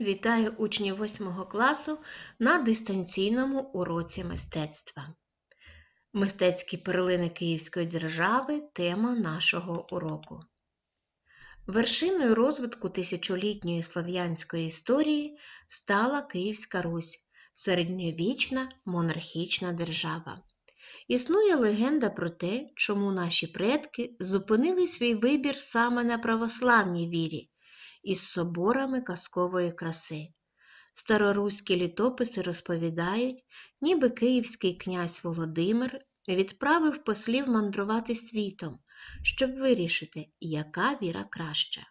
Вітаю учнів 8 класу на дистанційному уроці мистецтва. Мистецькі перлини Київської держави тема нашого уроку. Вершиною розвитку тисячолітньої слов'янської історії стала Київська Русь, середньовічна монархічна держава. Існує легенда про те, чому наші предки зупинили свій вибір саме на православній вірі із соборами казкової краси. Староруські літописи розповідають, ніби київський князь Володимир відправив послів мандрувати світом, щоб вирішити, яка віра краща.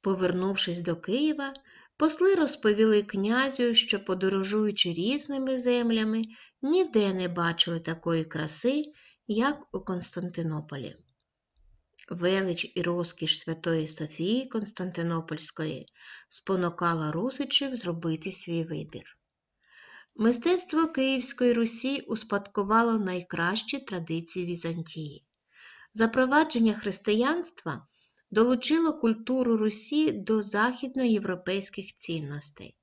Повернувшись до Києва, посли розповіли князю, що, подорожуючи різними землями, ніде не бачили такої краси, як у Константинополі. Велич і розкіш Святої Софії Константинопольської спонукала Русичів зробити свій вибір. Мистецтво Київської Русі успадкувало найкращі традиції Візантії. Запровадження християнства долучило культуру Русі до західноєвропейських цінностей,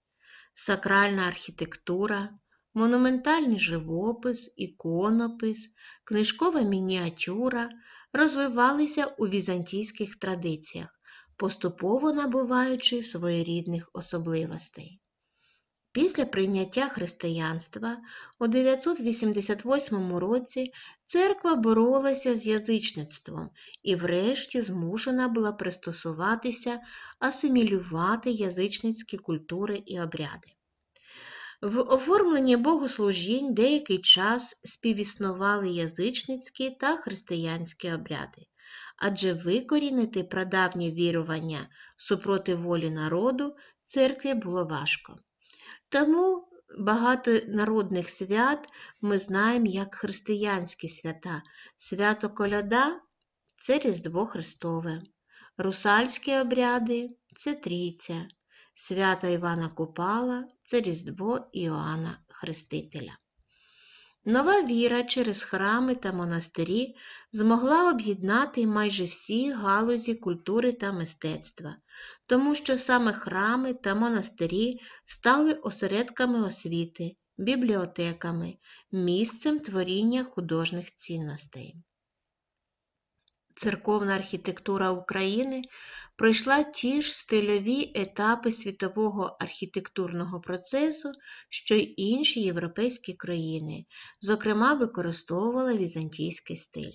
сакральна архітектура, монументальний живопис, іконопис, книжкова мініатюра розвивалися у візантійських традиціях, поступово набуваючи своєрідних особливостей. Після прийняття християнства у 988 році церква боролася з язичництвом і врешті змушена була пристосуватися, асимілювати язичницькі культури і обряди. В оформленні богослужінь деякий час співіснували язичницькі та християнські обряди, адже викорінити прадавнє вірування супроти волі народу церкві було важко. Тому багато народних свят ми знаємо як християнські свята. Свято Коляда це Різдво Христове, русальські обряди це Трійця. Свята Івана Купала це Різдво Іоанна Хрестителя. Нова віра через храми та монастирі змогла об'єднати майже всі галузі культури та мистецтва, тому що саме храми та монастирі стали осередками освіти, бібліотеками, місцем творіння художніх цінностей. Церковна архітектура України пройшла ті ж стильові етапи світового архітектурного процесу, що й інші європейські країни, зокрема, використовувала візантійський стиль.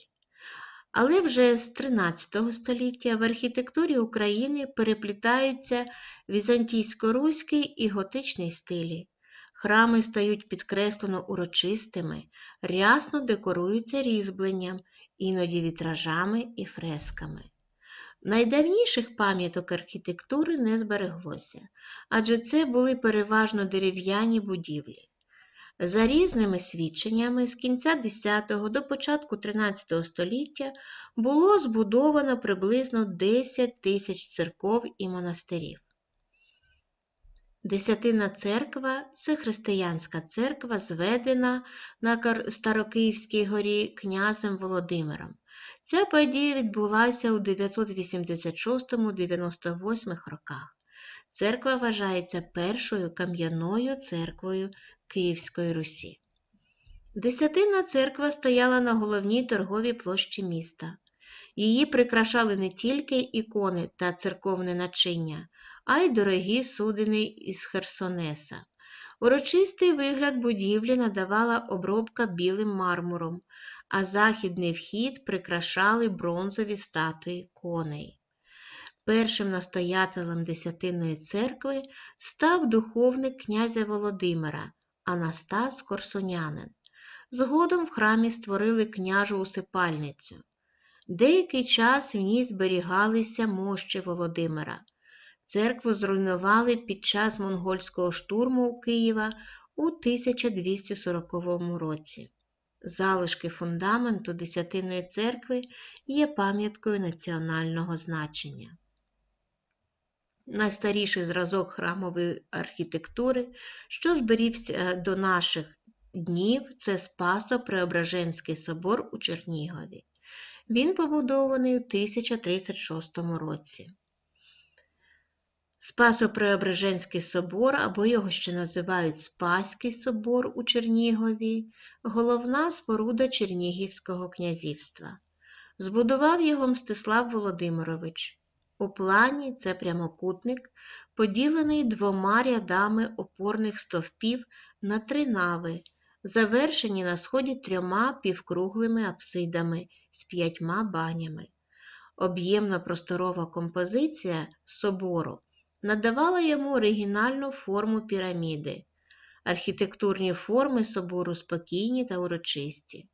Але вже з 13 століття в архітектурі України переплітаються візантійсько-руський і готичний стилі. Храми стають підкреслено урочистими, рясно декоруються різьбленням, іноді вітражами і фресками. Найдавніших пам'яток архітектури не збереглося, адже це були переважно дерев'яні будівлі. За різними свідченнями, з кінця X до початку XIII століття було збудовано приблизно 10 тисяч церков і монастирів. Десятина церква це християнська церква, зведена на Старокиївській горі князем Володимиром. Ця подія відбулася у 986-98 роках. Церква вважається першою кам'яною церквою Київської Русі. Десятина церква стояла на головній торговій площі міста. Її прикрашали не тільки ікони та церковне начиння, а й дорогі судини із Херсонеса. Урочистий вигляд будівлі надавала обробка білим мармуром, а західний вхід прикрашали бронзові статуї коней. Першим настоятелем Десятинної церкви став духовник князя Володимира Анастас Корсунянин. Згодом в храмі створили княжу усипальницю. Деякий час в ній зберігалися мощі Володимира. Церкву зруйнували під час монгольського штурму Києва у 1240 році. Залишки фундаменту Десятинної церкви є пам'яткою національного значення. Найстаріший зразок храмової архітектури, що зберігся до наших днів, це Спасо-Преображенський собор у Чернігові. Він побудований у 1036 році. Спасо-Преображенський собор, або його ще називають Спаський собор у Чернігові, головна споруда Чернігівського князівства. Збудував його Мстислав Володимирович. У плані це прямокутник, поділений двома рядами опорних стовпів на три нави, завершені на сході трьома півкруглими апсидами з п'ятьма банями. Об'ємна просторова композиція собору надавала йому оригінальну форму піраміди. Архітектурні форми собору спокійні та урочисті.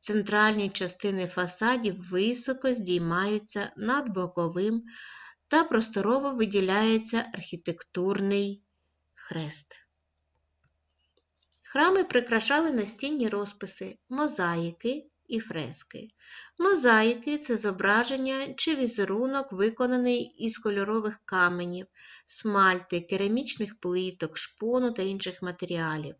Центральні частини фасадів високо здіймаються над боковим та просторово виділяється архітектурний хрест. Храми прикрашали настінні розписи, мозаїки і фрески. Мозаїки це зображення чи візерунок, виконаний із кольорових каменів, смальти, керамічних плиток, шпону та інших матеріалів.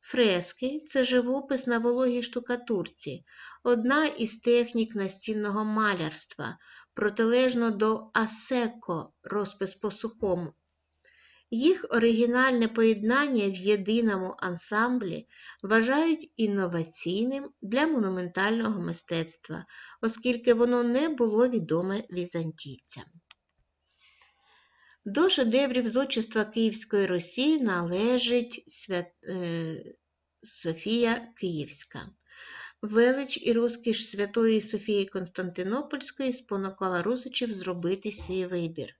Фрески це живопис на вологій штукатурці, одна із технік настінного малярства, протилежно до асеко розпис по сухому. Їх оригінальне поєднання в єдиному ансамблі вважають інноваційним для монументального мистецтва, оскільки воно не було відоме візантійцям. До шедеврів зодчества Київської Росії належить Свят... е... Софія Київська. Велич і розкіш Святої Софії Константинопольської спонукала русичів зробити свій вибір.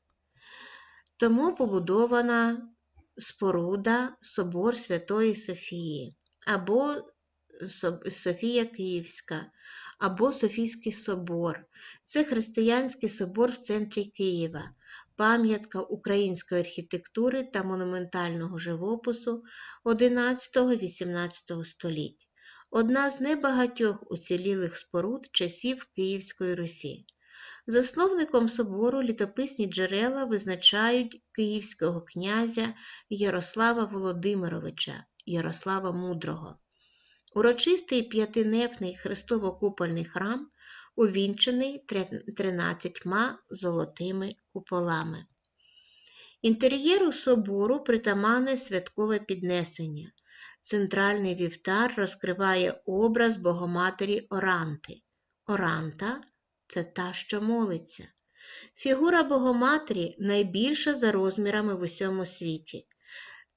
Тому побудована споруда Собор Святої Софії, або Софія Київська, або Софійський собор. Це християнський собор в центрі Києва, пам'ятка української архітектури та монументального живопису XI-XVIII століть, одна з небагатьох уцілілих споруд часів Київської Русі. Засновником собору літописні джерела визначають київського князя Ярослава Володимировича Ярослава Мудрого. Урочистий п'ятинефний хрестово-купольний храм увінчений тринадцятьма золотими куполами. Інтер'єру собору притаманне святкове піднесення. Центральний вівтар розкриває образ Богоматері Оранти. Оранта це та, що молиться. Фігура Богоматері найбільша за розмірами в усьому світі.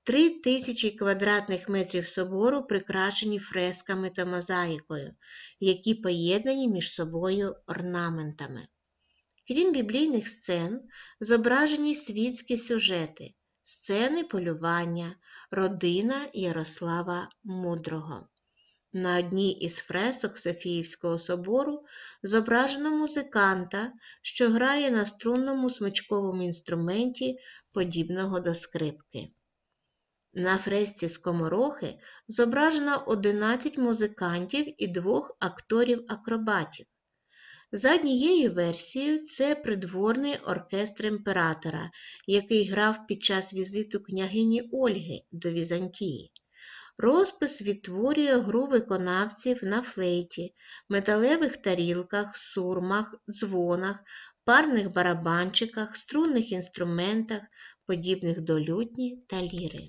Три тисячі квадратних метрів собору прикрашені фресками та мозаїкою, які поєднані між собою орнаментами. Крім біблійних сцен, зображені світські сюжети, сцени полювання, родина Ярослава Мудрого. На одній із фресок Софіївського собору зображено музиканта, що грає на струнному смичковому інструменті, подібного до скрипки. На фресці скоморохи зображено 11 музикантів і двох акторів-акробатів. За однією версією, це придворний оркестр імператора, який грав під час візиту княгині Ольги до Візантії. Розпис відтворює гру виконавців на флейті, металевих тарілках, сурмах, дзвонах, парних барабанчиках, струнних інструментах, подібних до лютні та ліри.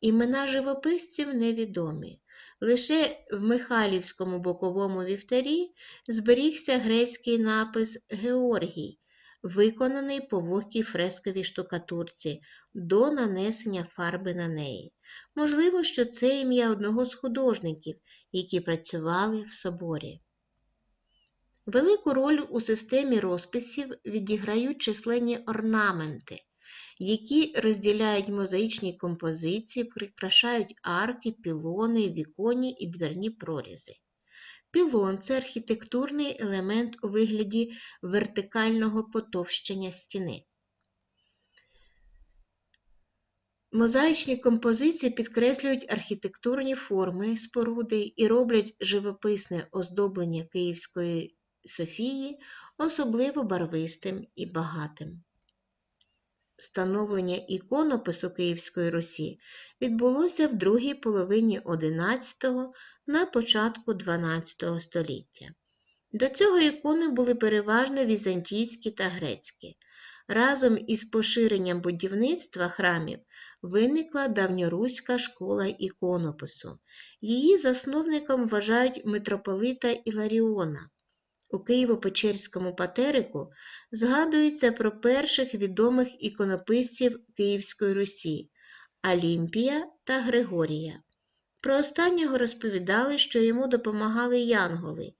Імена живописців невідомі. Лише в Михайлівському боковому вівтарі зберігся грецький напис Георгій, виконаний по вогкій фресковій штукатурці до нанесення фарби на неї. Можливо, що це ім'я одного з художників, які працювали в соборі. Велику роль у системі розписів відіграють численні орнаменти, які розділяють мозаїчні композиції, прикрашають арки, пілони, віконні і дверні прорізи. Пілон це архітектурний елемент у вигляді вертикального потовщення стіни. Мозаїчні композиції підкреслюють архітектурні форми споруди і роблять живописне оздоблення Київської Софії особливо барвистим і багатим. Становлення іконопису Київської Русі відбулося в другій половині XI на початку XII століття. До цього ікони були переважно візантійські та грецькі. Разом із поширенням будівництва храмів виникла давньоруська школа іконопису. Її засновником вважають митрополита Іларіона. У Києво-Печерському патерику згадується про перших відомих іконописців Київської Русі Алімпія та Григорія. Про останнього розповідали, що йому допомагали янголи.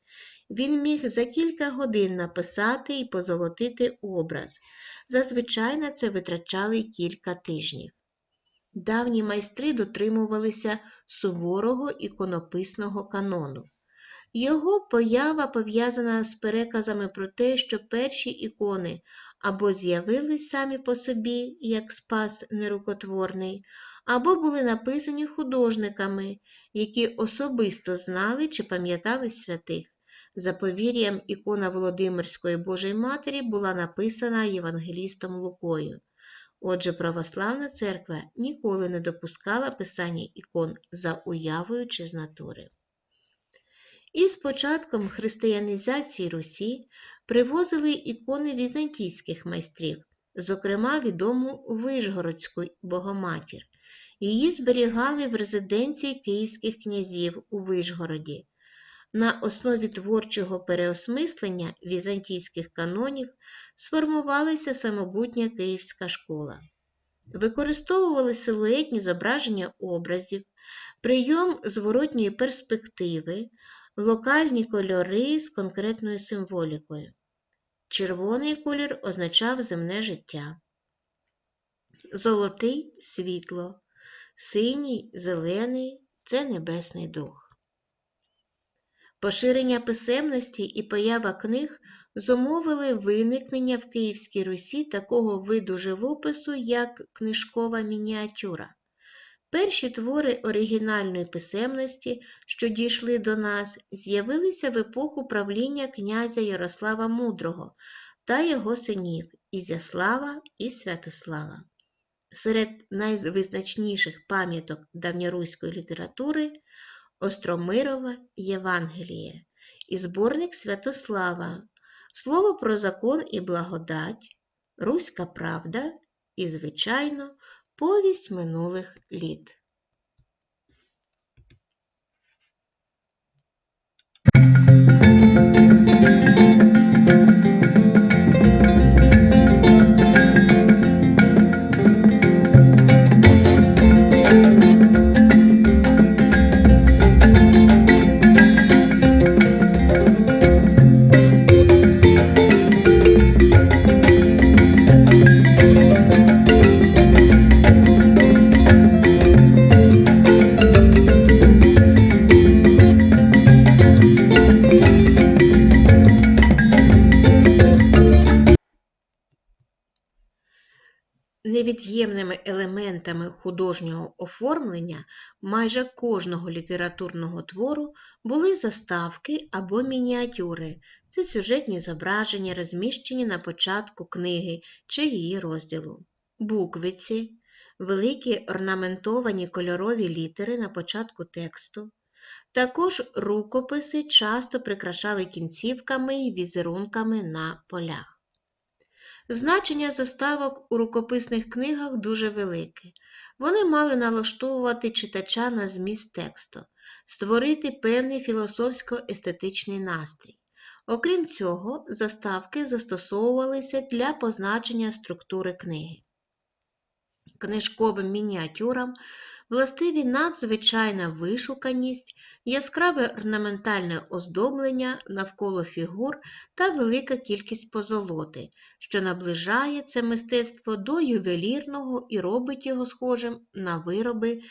Він міг за кілька годин написати і позолотити образ. Зазвичай на це витрачали кілька тижнів. Давні майстри дотримувалися суворого іконописного канону. Його поява пов'язана з переказами про те, що перші ікони або з'явились самі по собі, як спас нерукотворний, або були написані художниками, які особисто знали чи пам'ятали святих. За повір'ям, ікона Володимирської Божої Матері була написана євангелістом Лукою. Отже, православна церква ніколи не допускала писання ікон за уявою чи з натури. І з початком християнізації Русі привозили ікони візантійських майстрів, зокрема відому Вишгородську Богоматір. Її зберігали в резиденції київських князів у Вишгороді. На основі творчого переосмислення візантійських канонів сформувалася самобутня київська школа. Використовували силуетні зображення образів, прийом зворотньої перспективи, локальні кольори з конкретною символікою. Червоний колір означав земне життя, золотий світло, синій, зелений це небесний дух. Поширення писемності і поява книг зумовили виникнення в Київській Русі такого виду живопису, як книжкова мініатюра. Перші твори оригінальної писемності, що дійшли до нас, з'явилися в епоху правління князя Ярослава Мудрого та його синів Ізяслава і Святослава. Серед найвизначніших пам'яток давньоруської літератури Остромирова Євангеліє і зборник Святослава, Слово про закон і благодать, Руська правда і, звичайно, повість минулих літ. Художнього оформлення майже кожного літературного твору були заставки або мініатюри. Це сюжетні зображення, розміщені на початку книги чи її розділу, буквиці, великі орнаментовані кольорові літери на початку тексту. Також рукописи часто прикрашали кінцівками і візерунками на полях. Значення заставок у рукописних книгах дуже велике. Вони мали налаштовувати читача на зміст тексту, створити певний філософсько-естетичний настрій. Окрім цього, заставки застосовувалися для позначення структури книги. Книжковим мініатюрам властиві надзвичайна вишуканість, яскраве орнаментальне оздоблення навколо фігур та велика кількість позолоти, що наближає це мистецтво до ювелірного і робить його схожим на вироби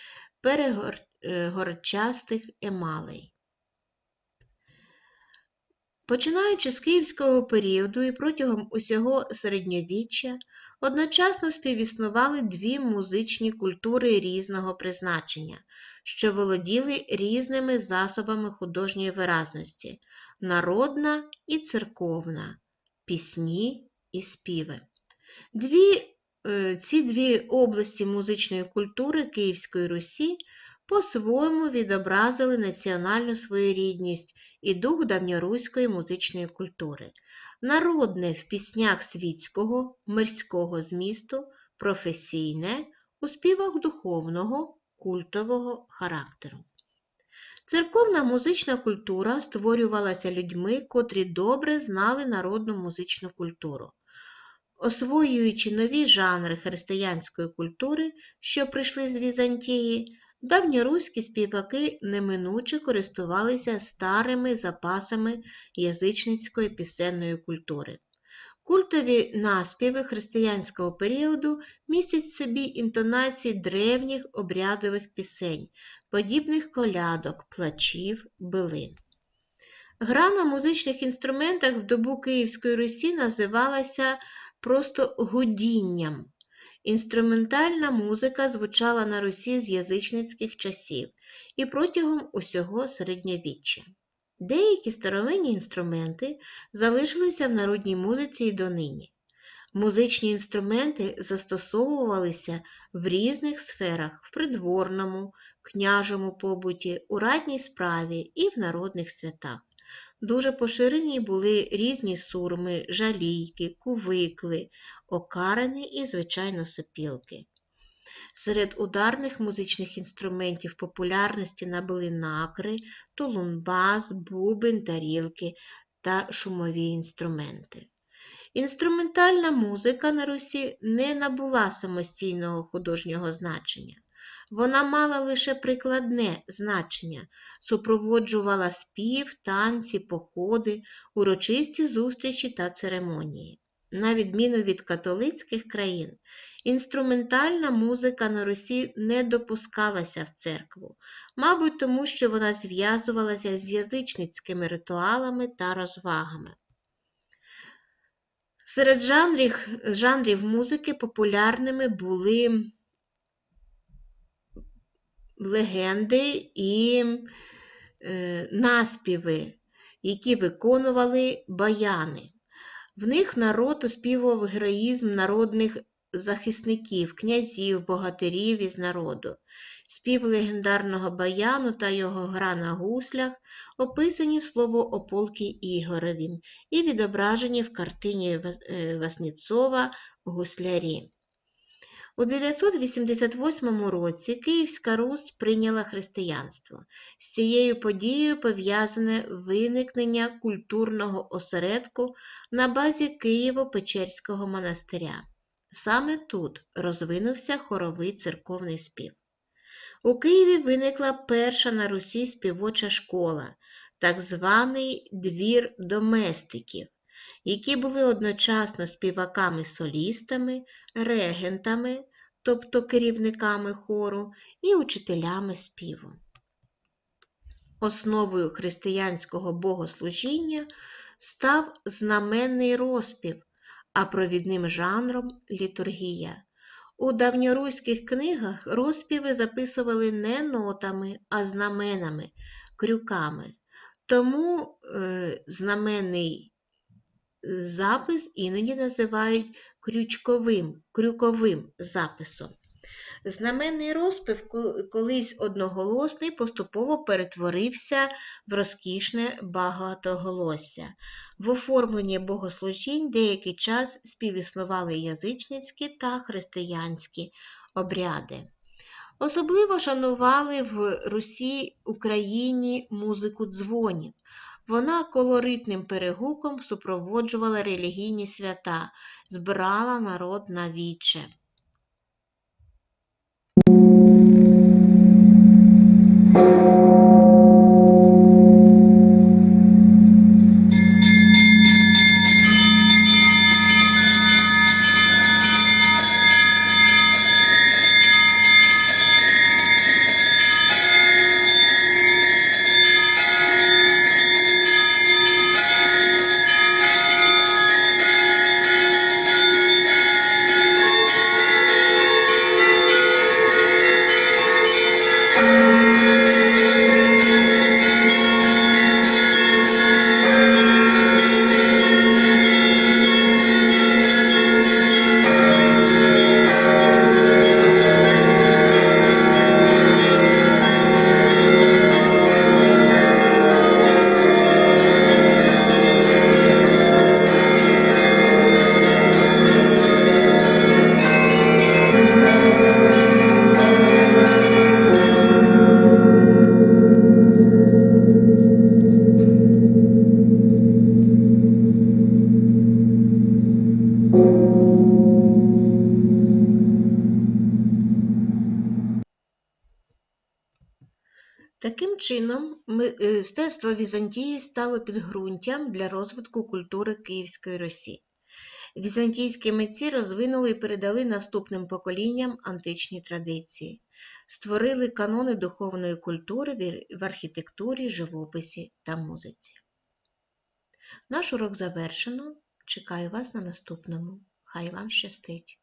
перегорчастих емалей. Починаючи з київського періоду і протягом усього середньовіччя, одночасно співіснували дві музичні культури різного призначення, що володіли різними засобами художньої виразності народна і церковна, пісні і співи. Дві, е, Ці дві області музичної культури Київської Русі по-своєму відобразили національну своєрідність і дух давньоруської музичної культури, народне в піснях світського, мирського змісту, професійне у співах духовного, культового характеру. Церковна музична культура створювалася людьми, котрі добре знали народну музичну культуру. Освоюючи нові жанри християнської культури, що прийшли з Візантії, давньоруські співаки неминуче користувалися старими запасами язичницької пісенної культури. Культові наспіви християнського періоду містять в собі інтонації древніх обрядових пісень, подібних колядок, плачів, билин. Гра на музичних інструментах в добу Київської Русі називалася просто гудінням. Інструментальна музика звучала на Русі з язичницьких часів і протягом усього середньовіччя. Деякі старовинні інструменти залишилися в народній музиці і донині. Музичні інструменти застосовувалися в різних сферах в придворному, княжому побуті, у ратній справі і в народних святах. Дуже поширені були різні сурми, жалійки, кувикли, окарини і, звичайно, сопілки. Серед ударних музичних інструментів популярності набули накри, тулумбас, бубен, тарілки та шумові інструменти. Інструментальна музика на Русі не набула самостійного художнього значення. Вона мала лише прикладне значення, супроводжувала спів, танці, походи, урочисті зустрічі та церемонії. На відміну від католицьких країн, інструментальна музика на Русі не допускалася в церкву, мабуть, тому що вона зв'язувалася з язичницькими ритуалами та розвагами. Серед жанрів, жанрів музики популярними були легенди і е, наспіви, які виконували баяни. В них народ оспівував героїзм народних захисників, князів, богатирів із народу. Спів легендарного баяну та його гра на гуслях описані в слово Ополки Ігоревім і відображені в картині е, Васніцова Гуслярі. У 988 році Київська Русь прийняла християнство. З цією подією пов'язане виникнення культурного осередку на базі Києво-Печерського монастиря. Саме тут розвинувся хоровий церковний спів. У Києві виникла перша на Русі співоча школа, так званий двір доместиків, які були одночасно співаками-солістами, регентами, тобто керівниками хору, і учителями співу. Основою християнського богослужіння став знаменний розпів, а провідним жанром літургія. У давньоруських книгах розпіви записували не нотами, а знаменами, крюками. Тому е, знаменний запис іноді називають крючковим, крюковим записом. Знаменний розпив, колись одноголосний, поступово перетворився в розкішне багатоголосся. В оформленні богослужінь деякий час співіснували язичницькі та християнські обряди. Особливо шанували в Русі Україні музику дзвонів. Вона колоритним перегуком супроводжувала релігійні свята, збирала народ на віче. Чином, мистецтво Візантії стало підґрунтям для розвитку культури Київської Русі. Візантійські митці розвинули і передали наступним поколінням античні традиції, створили канони духовної культури в архітектурі, живописі та музиці. Наш урок завершено. Чекаю вас на наступному. Хай вам щастить!